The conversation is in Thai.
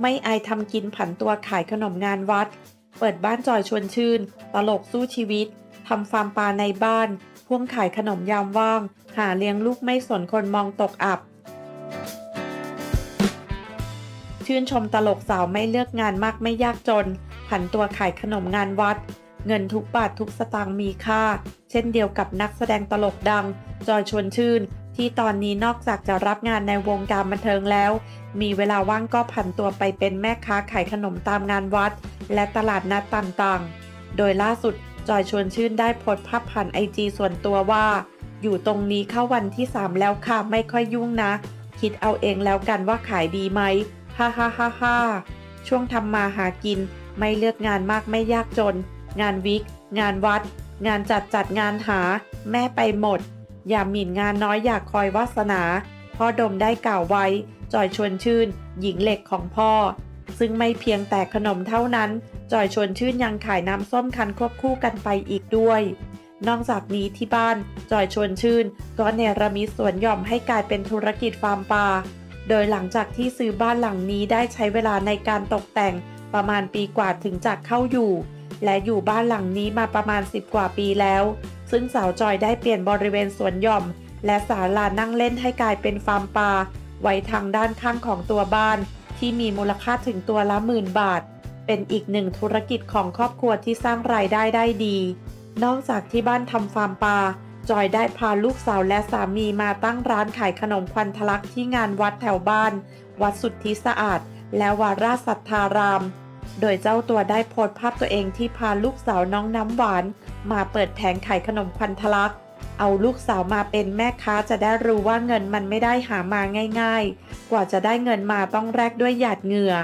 ไม่อายทำกินผันตัวขายขนมงานวัด เปิดบ้านจอยชวนชื่น ตลกสู้ชีวิต ทำฟาร์มปลาในบ้าน พ่วงขายขนมยามว่าง หาเลี้ยงลูกไม่สนคนมองตกอับ ชื่นชมตลกสาวไม่เลือกงานมากไม่ยากจน ผันตัวขายขนมงานวัด เงินทุกบาททุกสตางค์มีค่า เช่นเดียวกับนักแสดงตลกดัง จอยชวนชื่น ที่ตอนนี้นอกจากจะรับงานในวงการบันเทิงแล้ว มีเวลาว่างก็ผันตัวไปเป็นแม่ค้าขายขนมตามงานวัด และตลาดนัดต่างๆ โดยล่าสุดจอยชวนชื่นได้โพสต์ภาพผ่านไอจีส่วนตัวว่า อยู่ตรงนี้เข้าวันที่ 3 แล้วค่ะไม่ค่อยยุ่งนะ คิดเอาเองแล้วกันว่าขายดีไหมฮ่าฮ่าฮ่าฮ่าช่วงทำมาหากินไม่เลือกงานมากไม่ยากจน งานวิก งานวัด งานจัดจัดงานหา แม่ไปหมด อย่าหมิ่นงานน้อยอยากคอยวาสนา พ่อดมได้กล่าวไว้ จอยชวนชื่น หญิงเหล็กของพ่อ ซึ่งไม่เพียงแต่ขนมเท่านั้น จอยชวนชื่นยังขายน้ำส้มคันควบคู่กันไปอีกด้วย นอกจากนี้ที่บ้าน จอยชวนชื่น ก็เนรมิตสวนหย่อมให้กลายเป็นธุรกิจฟาร์มปลาโดยหลังจากที่ซื้อบ้านหลังนี้ได้ใช้เวลาในการตกแต่งประมาณปีกว่าถึงจะเข้าอยู่ และอยู่บ้านหลังนี้มาประมาณ 10 กว่าปีแล้ว ซึ่งสาวจอยได้เปลี่ยนบริเวณสวนหย่อม และศาลานั่งเล่นให้กลายเป็นฟาร์มปลาไว้ทางด้านข้างของตัวบ้าน ที่มีมูลค่าถึงตัวละหมื่นบาท เป็นอีกหนึ่งธุรกิจของครอบครัวที่สร้างรายได้ได้ดี นอกจากที่บ้านทำฟาร์มปลาจอยได้พาลูกสาวและสามีมาตั้งร้านขายขนมควันทะลักที่งานวัดแถวบ้าน วัดสุทธิสะอาด และวาราชสัทธาราม โดยเจ้าตัวได้โพสต์ภาพตัวเองที่พาลูกสาวน้องน้ำหวาน มาเปิดแผงขายขนมควันทะลัก เอาลูกสาวมาเป็นแม่ค้าจะได้รู้ว่าเงินมันไม่ได้หามาง่าย ๆ กว่าจะได้เงินมาต้องแลกด้วยหยาดเหงื่อ